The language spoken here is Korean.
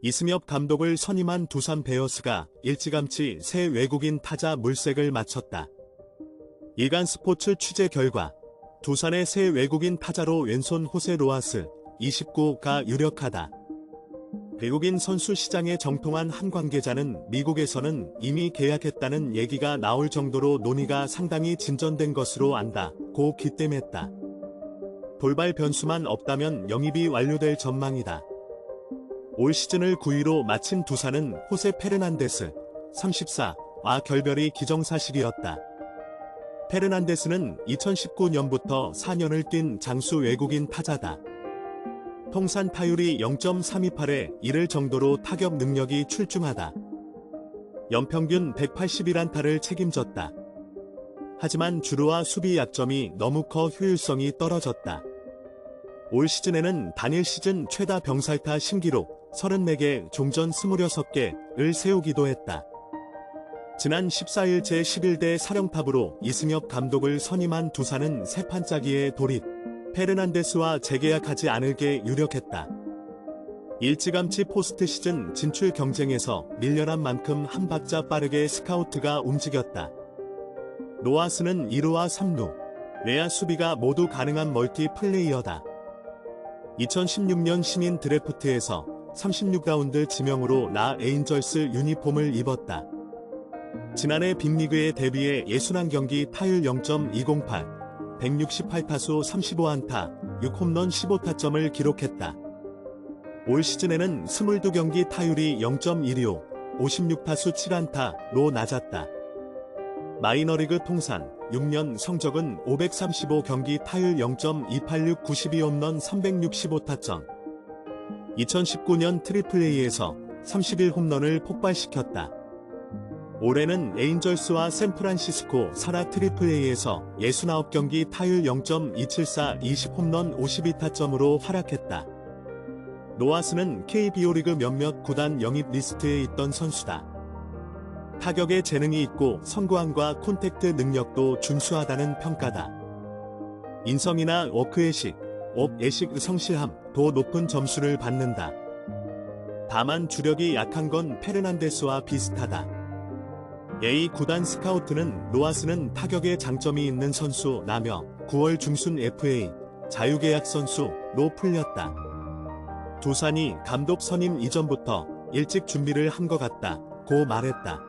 이승엽 감독을 선임한 두산 베어스가 일찌감치 새 외국인 타자 물색을 마쳤다. 일간 스포츠 취재 결과 두산의 새 외국인 타자로 왼손 호세 로아스 29가 유력하다. 외국인 선수 시장에 정통한 한 관계자는 미국에서는 이미 계약했다는 얘기가 나올 정도로 논의가 상당히 진전된 것으로 안다. 고 기땜했다. 돌발 변수만 없다면 영입이 완료될 전망이다. 올 시즌을 9위로 마친 두산은 호세 페르난데스 34와 결별이 기정사실이었다. 페르난데스는 2019년부터 4년을 뛴 장수 외국인 타자다. 통산 타율이 0.328에 이를 정도로 타격 능력이 출중하다. 연평균 181안타를 책임졌다. 하지만 주루와 수비 약점이 너무 커 효율성이 떨어졌다. 올 시즌에는 단일 시즌 최다 병살타 신기록 34개, 종전 26개를 세우기도 했다. 지난 14일 제11대 사령탑으로 이승엽 감독을 선임한 두산은 새 판짜기에 돌입, 페르난데스와 재계약하지 않을 게 유력했다. 일찌감치 포스트 시즌 진출 경쟁에서 밀려난 만큼 한 박자 빠르게 스카우트가 움직였다. 로아스는 1루와 3루, 외야 수비가 모두 가능한 멀티 플레이어다. 2016년 신인 드래프트에서 36라운드 지명으로 라 에인절스 유니폼을 입었다. 지난해 빅리그에 데뷔해 61경기 타율 0.208, 168타수 35안타, 6홈런 15타점을 기록했다. 올 시즌에는 22경기 타율이 0.125, 56타수 7안타로 낮았다. 마이너리그 통산 6년 성적은 535경기 타율 0.286 92홈런 365타점 2019년 트리플 A에서 31 홈런을 폭발시켰다. 올해는 에인절스와 샌프란시스코 사라 트리플 A에서 69경기 타율 0.274 20홈런 52타점으로 활약했다. 노아스는 KBO 리그 몇몇 구단 영입 리스트에 있던 선수다. 타격에 재능이 있고 선구안과 콘택트 능력도 준수하다는 평가다. 인성이나 워크의식, 업 예식 성실함 도 높은 점수를 받는다. 다만 주력이 약한 건 페르난데스와 비슷하다. A 구단 스카우트는 로아스는 타격에 장점이 있는 선수라며 9월 중순 FA 자유계약 선수로 풀렸다. 두산이 감독 선임 이전부터 일찍 준비를 한 것 같다 고 말했다.